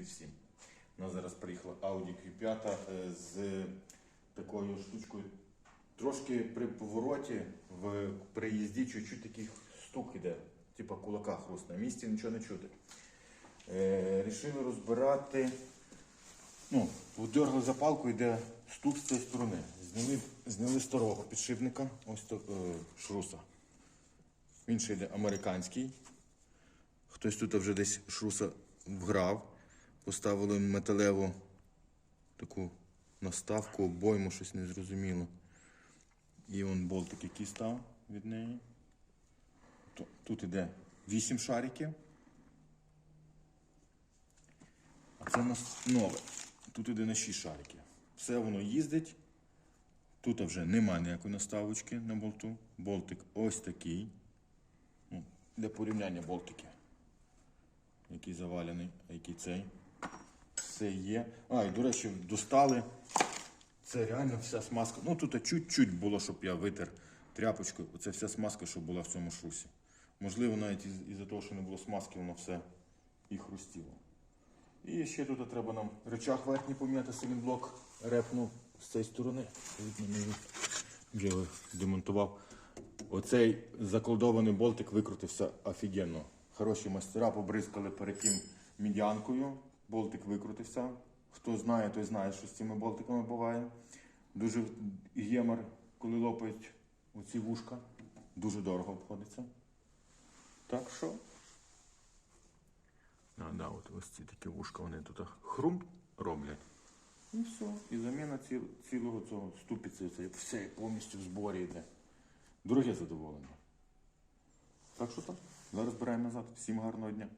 привіт всім. У нас зараз приїхала Audi Q5 е, з такою штучкою. Трошки при повороті в приїзді чуть-чуть такий стук іде, типа кулака хруст на місці, нічого не чути. Е, рішили розбирати. Ну, дергали запалку, йде стук з цієї сторони. Зняли, зняли старого підшипника, ось то, е, шруса. Він ще йде американський. Хтось тут вже десь шруса вграв. Поставили металеву таку наставку, обойму, щось незрозуміло. І он болтик, який став від неї. Тут іде 8 шариків. А це у нас нове. Тут іде на 6 шариків. Все воно їздить. Тут вже немає ніякої наставочки на болту. Болтик ось такий. Ну, для порівняння болтики. Який завалений, а який цей. Все є. А, і до речі, достали. Це реально вся смазка. Ну тут чуть-чуть було, щоб я витер тряпочкою. Оце вся смазка, що була в цьому шрусі. Можливо, навіть із- із-за того, що не було смазки, воно все і хрустіло. І ще тут треба нам речах верхній поміняти, силінблок репнув з цієї сторони. Вже його демонтував. Оцей заколдований болтик викрутився офігенно. Хороші майстера побризкали перед тим мідянкою. Болтик викрутився. Хто знає, той знає, що з цими болтиками буває. Дуже гемор, коли лопають оці вушка. Дуже дорого обходиться. Так що. А, да, от ось ці такі вушка, вони тут хрум роблять. І все. І заміна ціл, цілого цього ступиці, це все повністю в зборі йде. Дороге задоволення. Так що так. Зараз збираємо назад. Всім гарного дня.